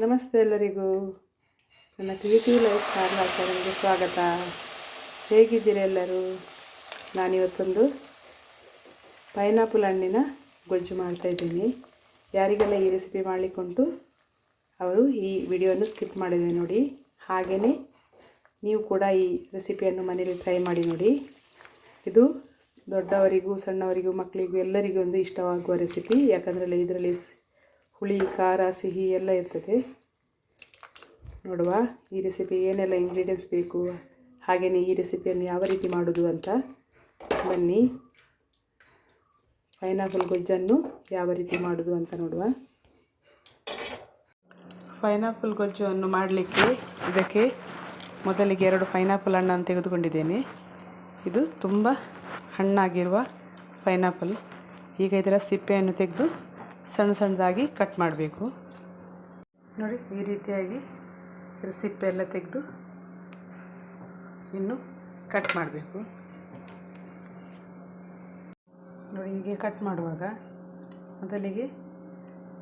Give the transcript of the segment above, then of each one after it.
ನಮಸ್ತೆ ಎಲ್ಲರಿಗೂ. ನನ್ನ ಕ್ರಿಯೇಟಿವ್ ಲೈಫ್ ಕಾರ್ಲ ಚಾನಲ್ಗೆ ಸ್ವಾಗತ. ಹೇಗಿದ್ದೀರಿ ಎಲ್ಲರೂ? ನಾನಿವತ್ತೊಂದು ಪೈನಾಪಲ್ ಹಣ್ಣಿನ ಗೊಜ್ಜು ಮಾಡ್ತಾಯಿದ್ದೀನಿ ಯಾರಿಗೆಲ್ಲ ಈ ರೆಸಿಪಿ ಮಾಡಲಿಕ್ಕುಂಟು, ಅವರು ಈ ವಿಡಿಯೋವನ್ನು ಸ್ಕಿಪ್ ಮಾಡಿದೆ ನೋಡಿ. ಹಾಗೆಯೇ ನೀವು ಕೂಡ ಈ ರೆಸಿಪಿಯನ್ನು ಮನೇಲಿ ಟ್ರೈ ಮಾಡಿ ನೋಡಿ. ಇದು ದೊಡ್ಡವರಿಗೂ ಸಣ್ಣವರಿಗೂ ಮಕ್ಕಳಿಗೂ ಎಲ್ಲರಿಗೂ ಒಂದು ಇಷ್ಟವಾಗುವ ರೆಸಿಪಿ. ಯಾಕಂದರೆ ಇದರಲ್ಲಿ ಹುಳಿ, ಖಾರ, ಸಿಹಿ ಎಲ್ಲ ಇರ್ತದೆ. ನೋಡುವ, ಈ ರೆಸಿಪಿ ಏನೆಲ್ಲ ಇಂಗ್ರೀಡಿಯೆಂಟ್ಸ್ ಬೇಕು? ಹಾಗೆಯೇ ಈ ರೆಸಿಪಿಯನ್ನು ಯಾವ ರೀತಿ ಮಾಡೋದು ಅಂತ ಬನ್ನಿ. ಪೈನಾಪಲ್ ಗೊಜ್ಜನ್ನು ಯಾವ ರೀತಿ ಮಾಡೋದು ಅಂತ ನೋಡುವ. ಪೈನಾಪಲ್ ಗೊಜ್ಜನ್ನು ಮಾಡಲಿಕ್ಕೆ ಇದಕ್ಕೆ ಮೊದಲಿಗೆ ಎರಡು ಪೈನಾಪಲ್ ಹಣ್ಣನ್ನು ತೆಗೆದುಕೊಂಡಿದ್ದೇನೆ. ಇದು ತುಂಬ ಹಣ್ಣಾಗಿರುವ ಪೈನಾಪಲ್ ಈಗ ಇದರ ಸಿಪ್ಪೆಯನ್ನು ತೆಗೆದು ಸಣ್ಣ ಸಣ್ಣದಾಗಿ ಕಟ್ ಮಾಡಬೇಕು. ನೋಡಿ, ಈ ರೀತಿಯಾಗಿ ರೆಸಿಪಿ ಎಲ್ಲ ತೆಗೆದು ಇನ್ನು ಕಟ್ ಮಾಡಬೇಕು. ನೋಡಿ, ಹೀಗೆ ಕಟ್ ಮಾಡುವಾಗ ಮೊದಲಿಗೆ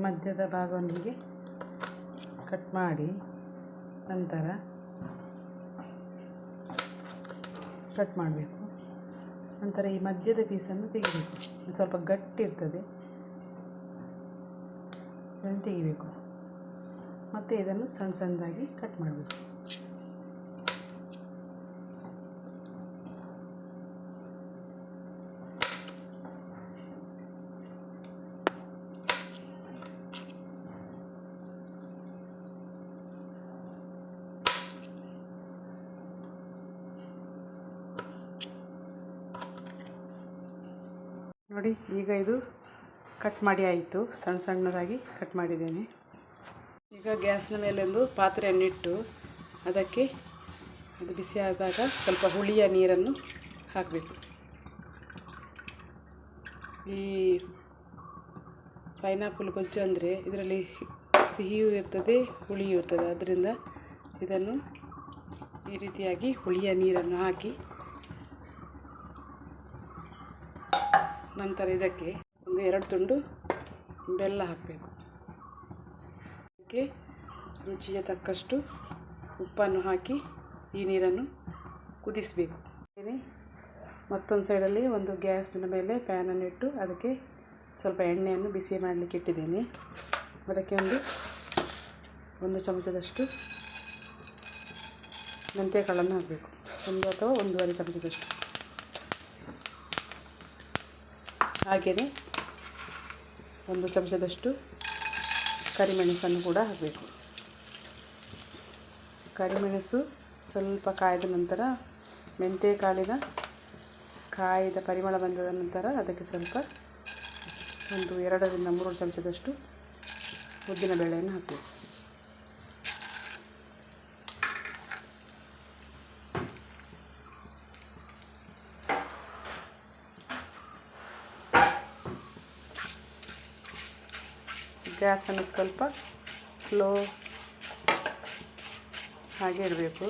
ಮಧ್ಯದ ಭಾಗವನ್ನು ಹೀಗೆ ಕಟ್ ಮಾಡಿ ನಂತರ ಕಟ್ ಮಾಡಬೇಕು. ನಂತರ ಈ ಮಧ್ಯದ ಪೀಸನ್ನು ತೆಗಿಬೇಕು. ಸ್ವಲ್ಪ ಗಟ್ಟಿ ಇರ್ತದೆ ಇದನ್ನು ತೆಗಿಬೇಕು. ಮತ್ತು ಇದನ್ನು ಸಣ್ಣ ಸಣ್ಣದಾಗಿ ಕಟ್ ಮಾಡಬೇಕು. ನೋಡಿ ಈಗ ಇದು ಕಟ್ ಮಾಡಿ ಆಯಿತು. ಸಣ್ಣ ಸಣ್ಣದಾಗಿ ಕಟ್ ಮಾಡಿದ್ದೇನೆ. ಈಗ ಗ್ಯಾಸ್ನ ಮೇಲೆ ಒಂದು ಪಾತ್ರೆಯನ್ನಿಟ್ಟು ಅದಕ್ಕೆ ಅದು ಬಿಸಿ ಆದಾಗ ಸ್ವಲ್ಪ ಹುಳಿಯ ನೀರನ್ನು ಹಾಕಬೇಕು. ಈ ಪೈನಾಪಲ್ ಗೊಜ್ಜು ಅಂದರೆ ಇದರಲ್ಲಿ ಸಿಹಿಯೂ ಇರ್ತದೆ, ಹುಳಿಯೂ ಇರ್ತದೆ. ಅದರಿಂದ ಇದನ್ನು ಈ ರೀತಿಯಾಗಿ ಹುಳಿಯ ನೀರನ್ನು ಹಾಕಿ ನಂತರ ಇದಕ್ಕೆ ಎರಡು ತುಂಡು ಬೆಲ್ಲ ಹಾಕಬೇಕು. ಅದಕ್ಕೆ ರುಚಿಗೆ ತಕ್ಕಷ್ಟು ಉಪ್ಪನ್ನು ಹಾಕಿ ಈ ನೀರನ್ನು ಕುದಿಸಬೇಕು. ಮತ್ತೊಂದು ಸೈಡಲ್ಲಿ ಒಂದು ಗ್ಯಾಸಿನ ಮೇಲೆ ಪ್ಯಾನನ್ನು ಇಟ್ಟು ಅದಕ್ಕೆ ಸ್ವಲ್ಪ ಎಣ್ಣೆಯನ್ನು ಬಿಸಿ ಮಾಡಲಿಕ್ಕೆ ಇಟ್ಟಿದ್ದೇನೆ. ಅದಕ್ಕೆ ಒಂದು ಒಂದು ಚಮಚದಷ್ಟು ಮೆಂತ್ಯಕಾಳನ್ನು ಹಾಕಬೇಕು. ಒಂದು ಅಥವಾ ಒಂದೂವರೆ ಚಮಚದಷ್ಟು. ಹಾಗೆಯೇ ಒಂದು ಚಮಚದಷ್ಟು ಕರಿಮೆಣಸನ್ನು ಕೂಡ ಹಾಕಬೇಕು. ಕರಿಮೆಣಸು ಸ್ವಲ್ಪ ಕಾಯ್ದ ನಂತರ, ಮೆಂತ್ಯ ಕಾಳಿನ ಕಾಯಿದ ಪರಿಮಳ ಬಂದ ನಂತರ ಅದಕ್ಕೆ ಸ್ವಲ್ಪ ಒಂದು ಎರಡರಿಂದ ಮೂರು ಚಮಚದಷ್ಟು ಉದ್ದಿನ ಬೇಳೆಯನ್ನು ಹಾಕಬೇಕು. ಗ್ಯಾಸನ್ನು ಸ್ವಲ್ಪ ಸ್ಲೋ ಹಾಗೆ ಇಡಬೇಕು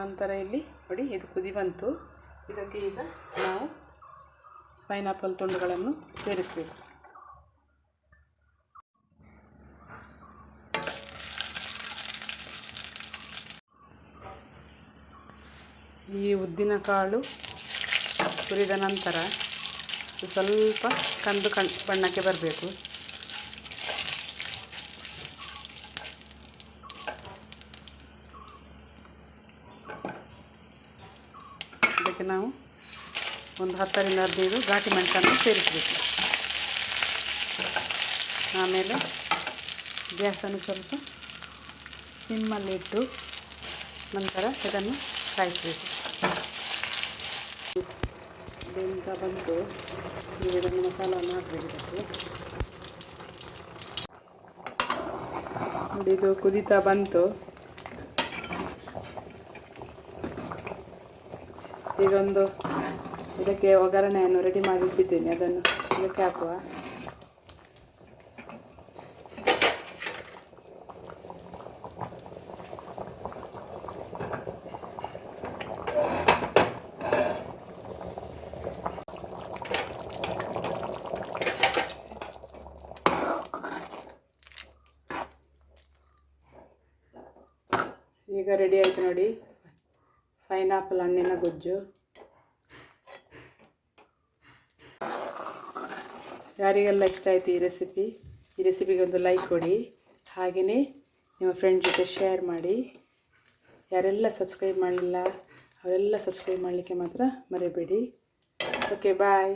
ನಂತರ ಇಲ್ಲಿ ನೋಡಿ ಇದು ಕುದಿ ಬಂತು. ಇದಕ್ಕೆ ಈಗ ನಾವು ಪೈನಾಪಲ್ ತುಂಡುಗಳನ್ನು ಸೇರಿಸಬೇಕು. ಈ ಉದ್ದಿನ ಕಾಳು ಹುರಿದ ನಂತರ ಸ್ವಲ್ಪ ಕಂದು ಕಣ್ ಬಣ್ಣಕ್ಕೆ ಬರಬೇಕು. ಇದಕ್ಕೆ ನಾವು ಒಂದು ಹತ್ತರಿಂದ ಹದಿನೈದು ಘಾಟಿ ಮೆಣಸನ್ನು ಸೇರಿಸಬೇಕು. ಆಮೇಲೆ ಗ್ಯಾಸನ್ನು ಸ್ವಲ್ಪ ಸಿಮ್ಮಲ್ಲಿಟ್ಟು ನಂತರ ಇದನ್ನು ಕಾಯಿಸಬೇಕು ಬೆಂತ ಬಂತು. ಈಗ ಇದನ್ನು ಮಸಾಲವನ್ನು ಹಾಕಬೇಕು ನೋಡಿ, ಇದು ಕುದೀತಾ ಬಂತು. ಈಗ ಒಂದು ಇದಕ್ಕೆ ಒಗ್ಗರಣೆಯನ್ನು ರೆಡಿ ಮಾಡಿ ಇಟ್ಟಿದ್ದೇನೆ. ಅದನ್ನು ಇದಕ್ಕೆ ಹಾಕುವ. ಈಗ ರೆಡಿ ಆಯಿತು ನೋಡಿ. ಪೈನಾಪಲ್ ಹಣ್ಣಿನ ಗೊಜ್ಜು. ಯಾರಿಗೆಲ್ಲ ಇಷ್ಟ ಆಯಿತು ಈ ರೆಸಿಪಿ ಈ ರೆಸಿಪಿಗೆ ಒಂದು ಲೈಕ್ ಕೊಡಿ. ಹಾಗೆಯೇ ನಿಮ್ಮ ಫ್ರೆಂಡ್ ಜೊತೆ ಶೇರ್ ಮಾಡಿ. ಯಾರೆಲ್ಲ ಸಬ್ಸ್ಕ್ರೈಬ್ ಮಾಡಲಿಲ್ಲ, ಅವರೆಲ್ಲ ಸಬ್ಸ್ಕ್ರೈಬ್ ಮಾಡಲಿಕ್ಕೆ ಮಾತ್ರ ಮರೆಯಬೇಡಿ ಓಕೆ ಬಾಯ್